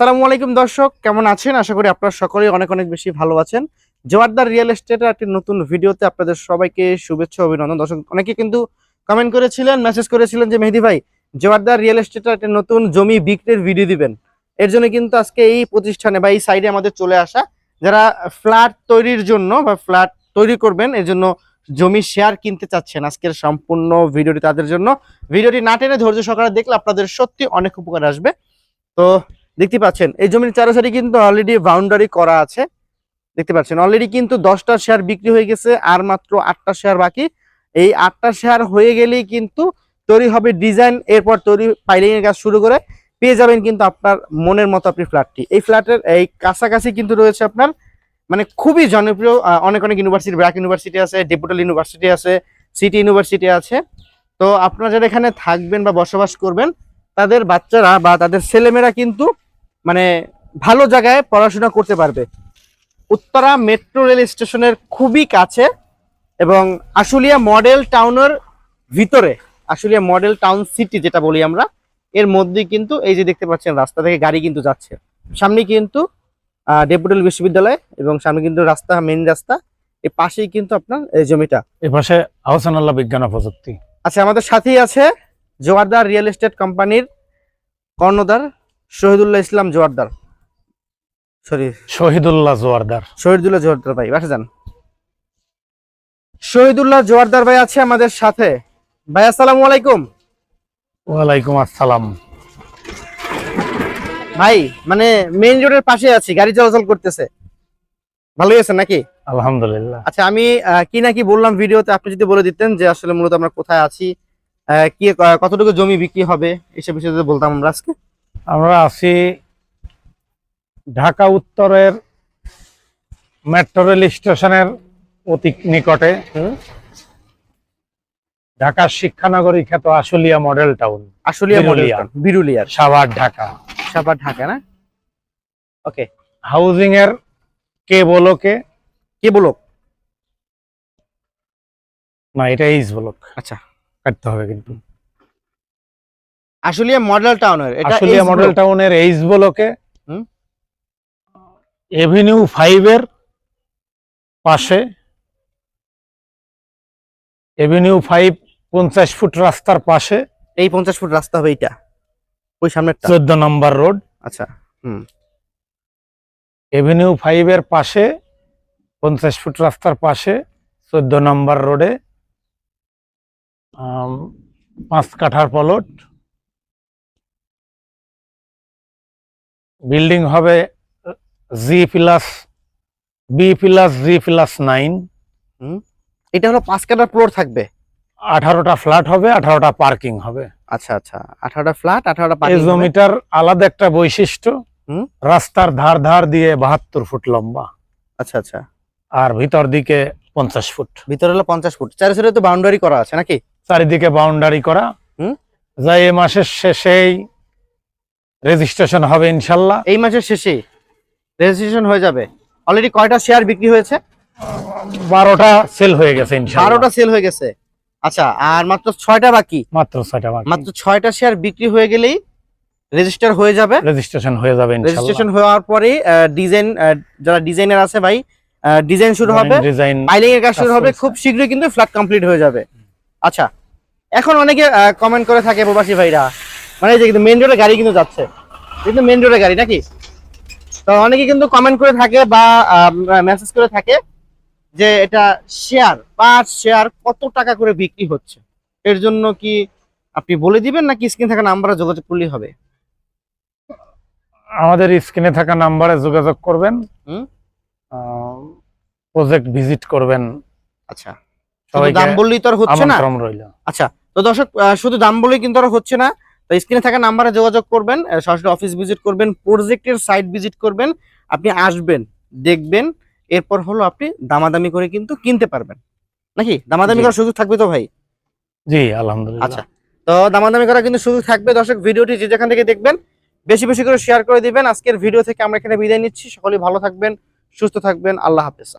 আসসালামু আলাইকুম দর্শক, কেমন আছেন? আশা করি আপনারা সকলেই অনেক অনেক বেশি ভালো আছেন। জোয়ারদার রিয়েল এস্টেটের একটি নতুন ভিডিওতে আপনাদের সবাইকে শুভেচ্ছা, অভিনন্দন। দর্শক, অনেকে কিন্তু কমেন্ট করেছিলেন মেসেজ করেছিলেন যে, মেহেদি ভাই, জোয়ারদার রিয়েল এস্টেটের একটি নতুন জমি বিক্রির ভিডিও দিবেন। এর জন্য কিন্তু আজকে এই প্রতিষ্ঠানে বা এই সাইডে আমাদের চলে আসা যারা ফ্ল্যাট তৈরির জন্য বা ফ্ল্যাট তৈরি করবেন, এর জন্য জমি শেয়ার কিনতে চাচ্ছেন আজকের সম্পূর্ণ ভিডিওটি তাদের জন্য। ভিডিওটি না টেনে ধৈর্য সহকারে দেখলে আপনাদের সত্যি অনেক উপকার আসবে। তো দেখতে পাচ্ছেন, এই জমির চারো সাইডে কিন্তু অলরেডি বাউন্ডারি করা আছে। দেখতে পাচ্ছেন অলরেডি কিন্তু দশটা শেয়ার বিক্রি হয়ে গেছে, আর মাত্র আটটা শেয়ার বাকি। এই আটটা শেয়ার হয়ে গেলেই কিন্তু তৈরি হবে ডিজাইন এরপর তৈরি পাইলিং এর কাজ শুরু করে পেয়ে যাবেন কিন্তু আপনার মনের মতো আপনি ফ্ল্যাটটি এই ফ্ল্যাটের এই কাছাকাছি কিন্তু রয়েছে আপনার মানে খুবই জনপ্রিয় অনেক অনেক ইউনিভার্সিটি ব্র্যাক ইউনিভার্সিটি আছে ডেপুটাল ইউনিভার্সিটি আছে সিটি ইউনিভার্সিটি আছে। তো আপনারা যারা এখানে থাকবেন বা বসবাস করবেন, তাদের বাচ্চারা বা তাদের ছেলেমেয়েরা কিন্তু মানে ভালো জায়গায় পড়াশোনা করতে পারবে। উত্তরা মেট্রো রেল স্টেশনের খুবই কাছে এবং আশুলিয়া মডেল টাউনের ভিতরে আশুলিয়া মডেল টাউন সিটি যেটা বলি আমরা এর মধ্যে কিন্তু এই যে দেখতে পাচ্ছেন রাস্তা থেকে গাড়ি কিন্তু যাচ্ছে। সামনে কিন্তু ডেপুটাল বিশ্ববিদ্যালয় এবং সামনে কিন্তু রাস্তা মেন রাস্তা এর পাশেই কিন্তু আপনার এই জমিটা। এ পাশে আহসান আল্লাহ বিজ্ঞান প্রযুক্তি। আচ্ছা আমাদের সাথেই আছে জোয়ারদার রিয়েল এস্টেট কোম্পানির কর্ণধার শহীদুল্লাহ ইসলাম জোয়ারদার। সরি। শহীদুল্লাহ জোয়ারদার। শহীদুল্লাহ জোয়ারদার ভাই বাসা যান। শহীদুল্লাহ জোয়ারদার ভাই আছে আমাদের সাথে। ভাই আসসালামু আলাইকুম। ওয়ালাইকুম আসসালাম। ভাই মানে মেইন রোডের পাশে আছি গাড়ি চলাচল করতেছে। ভালোই আছেন নাকি? আলহামদুলিল্লাহ। আচ্ছা আমি কি নাকি বললাম ভিডিওতে আপনি যদি বলে দিতেন যে আসলে মূলত আমরা কোথায় আছি কি কতটুকু জমি বিক্রি হবে এসব বিষয়ে যদি বলতাম আমরা আজকে। আমরা আছি ঢাকা উত্তরের মেট্রো রেল স্টেশনের অতি নিকটে। ঢাকার শিক্ষানগরী খ্যাত Ashulia model town Ashulia model Birulia. বিরুলিয়ার। Savar Dhaka. Savar Dhaka না? ওকে হাউজিং এর কে বলকে কে? বলো? না এটা এইচ বলক আচ্ছা। কাটতে হবে কিন্তু। আশুলিয়া মডেল টাউনের এটা আশুলিয়া মডেল টাউনের এইচ ব্লকে। এভিনিউ ফাইভের পাশে এভিনিউ ফাইভ পঞ্চাশ ফুট রাস্তার পাশে এই পঞ্চাশ ফুট রাস্তা হবে এইটা ওই সামনেরটা? চোদ্দ নম্বর রোড। আচ্ছা হুম। এভিনিউ ফাইভের পাশে পঞ্চাশ ফুট রাস্তার পাশে চোদ্দ নম্বর রোডে পাঁচ কাঠার প্লট বিল্ডিং হবে G plus B plus G plus nine এটা হলো পাঁচ কাটা ফ্লোর থাকবে? আঠারোটা ফ্ল্যাট হবে আঠারোটা পার্কিং হবে। আচ্ছা আচ্ছা। আঠারোটা ফ্ল্যাট আঠারোটা এই জমিটার আলাদা একটা বৈশিষ্ট্য। হুম। রাস্তার ধার ধার দিয়ে বাহাত্তর ফুট লম্বা। আচ্ছা আচ্ছা। আর ভিতর দিকে পঞ্চাশ ফুট। ভিতরে হলো পঞ্চাশ ফুট। চারি সাইডে তো বাউন্ডারি করা আছে নাকি? চারিদিকে বাউন্ডারি করা। হুম। যা এ মাসের শেষেই রেজিস্ট্রেশন হবে ইনশাল্লাহ। এই মাসের শেষে রেজিস্ট্রেশন হয়ে যাবে। অলরেডি কয়টা শেয়ার বিক্রি হয়েছে? বারোটা সেল হয়ে গেছে বারোটা সেল হয়ে গেছে। আচ্ছা আর মাত্র ছয়টা বাকি? মাত্র ছয়টা মাত্র ছয়টা শেয়ার বিক্রি হয়ে গেলেই রেজিস্টার হয়ে যাবে। রেজিস্ট্রেশন হয়ে যাবে রেজিস্ট্রেশন হওয়ার পরে ডিজাইন যারা ডিজাইনার আছে ভাই ডিজাইন শুরু হবে। ডিজাইন পাইলিং এর কাজ শুরু হবে। খুব শীঘ্রই কিন্তু ফ্ল্যাট কমপ্লিট হয়ে যাবে। আচ্ছা এখন অনেকে কমেন্ট করে থাকে প্রবাসী ভাইরা মানে এই যে কিন্তু মেন রোডে গাড়ি কিন্তু যাচ্ছে। কিন্তু মেন রোডে গাড়ি নাকি? তো অনেকে কিন্তু কমেন্ট করে থাকে বা মেসেজ করে থাকে যে এটা শেয়ার পার শেয়ার কত টাকা করে বিক্রি হচ্ছে? এর জন্য কি আপনি বলে দিবেন নাকি স্ক্রিন থাকা নাম্বারে যোগাযোগ করলেই হবে? আমাদের স্ক্রিনে থাকা নাম্বারে যোগাযোগ করবেন। প্রজেক্ট ভিজিট করবেন। আচ্ছা। দাম বললেই তো আর হচ্ছে না? আচ্ছা তো দর্শক শুধু দাম বললেই কিন্তু আর হচ্ছে না। তো স্ক্রিনে থাকা নাম্বারে যোগাযোগ করবেন সরাসরি অফিস ভিজিট করবেন প্রজেক্টের সাইট ভিজিট করবেন আপনি আসবেন দেখবেন এরপর হলো আপনি দামাদামি করে কিন্তু কিনতে পারবেন। নাকি? দামাদামি। করার সুযোগ থাকবে তো ভাই? জি আলহামদুলিল্লাহ। আচ্ছা তো দামাদামি করার কিন্তু সুযোগ থাকবে। দর্শক ভিডিওটি যে যেখান থেকে দেখবেন বেশি বেশি করে শেয়ার করে দিবেন। আজকের ভিডিও থেকে আমরা এখানে বিদায় নিচ্ছি। সকলেই ভালো থাকবেন সুস্থ থাকবেন। আল্লাহ হাফেজ।